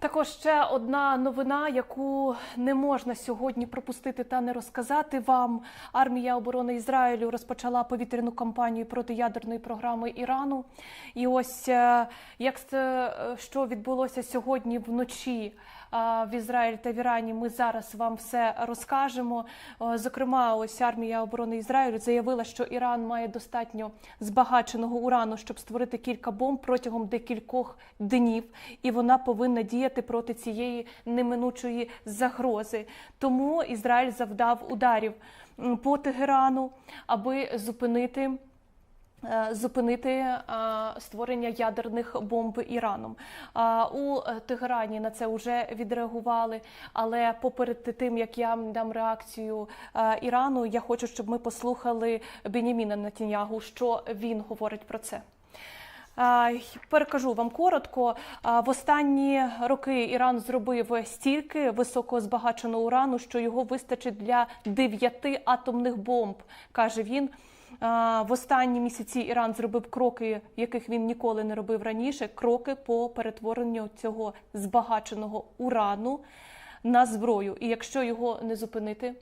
Також ще одна новина, яку не можна сьогодні пропустити та не розказати вам. Армія оборони Ізраїлю розпочала повітряну кампанію проти ядерної програми Ірану. І ось е, як е, що відбулося сьогодні вночі е, в Ізраїлі та в Ірані, ми зараз вам все розкажемо. Зокрема, ось армія оборони Ізраїлю заявила, що Іран має достатньо збагаченого урану, щоб створити кілька бомб протягом декількох днів, і вона повинна діяти проти цієї неминучої загрози. Тому Ізраїль завдав ударів по Тегерану, аби зупинити. е, Зупинити е, створення ядерних бомб Іраном у е, Тегерані на це вже відреагували. Але поперед тим як я дам реакцію Ірану, я хочу, щоб ми послухали Беніміна Натінягу, що він говорить про це. Перекажу вам коротко. В останні роки Іран зробив стільки високозбагаченого урану, що його вистачить для дев'яти атомних бомб, каже він. В останні місяці Іран зробив кроки, яких він ніколи не робив раніше. Кроки по перетворенню цього збагаченого урану на зброю. І якщо його не зупинити,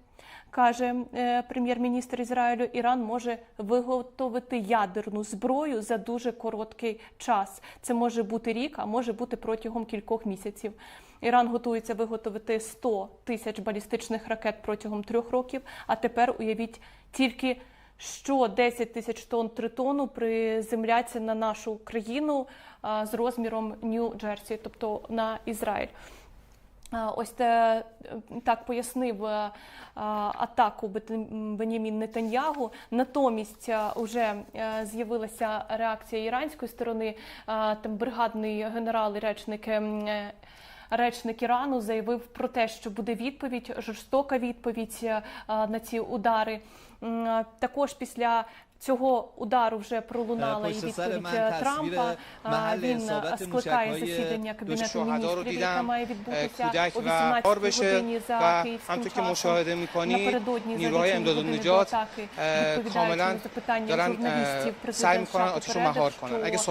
каже е, прем'єр-міністр Ізраїлю, Іран може виготовити ядерну зброю за дуже короткий час. Це може бути рік, а може бути протягом кількох місяців. Іран готується виготовити 100 тисяч балістичних ракет протягом трьох років. А тепер уявіть тільки. Що 10 тисяч тонн тритону приземляться на нашу країну з розміром Нью-Джерсі, тобто на Ізраїль. Ось те, так пояснив е, атаку Бенямін Нетаньягу. Натомість е, вже е, з'явилася реакція іранської сторони. Е, Там бригадний генерал і речник. ем, е, Речник Ірану заявив про те, що буде відповідь, жорстока відповідь е, на ці удари. Е, Також після Цього удару вже пролунала і відповідь е, Трампа. Він е, скликає засідання кабінету міністрів, яке має відбутися о 18 годині за київським часом. Напередодні за лічені до атаки, відповідаючи на запитання журналістів, президент США попередив, що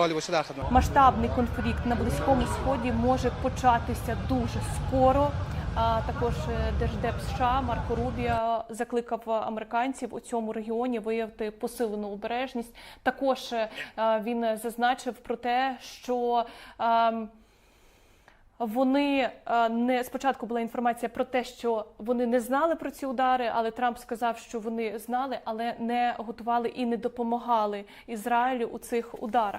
масштабний конфлікт на Близькому Сході може початися дуже скоро. А також е, держдеп США Марко Рубіо закликав американців у цьому регіоні виявити посилену обережність. Також е, він зазначив про те, що ем, вони е, не спочатку була інформація про те, що вони не знали про ці удари, але Трамп сказав, що вони знали, але не готували і не допомагали Ізраїлю у цих ударах.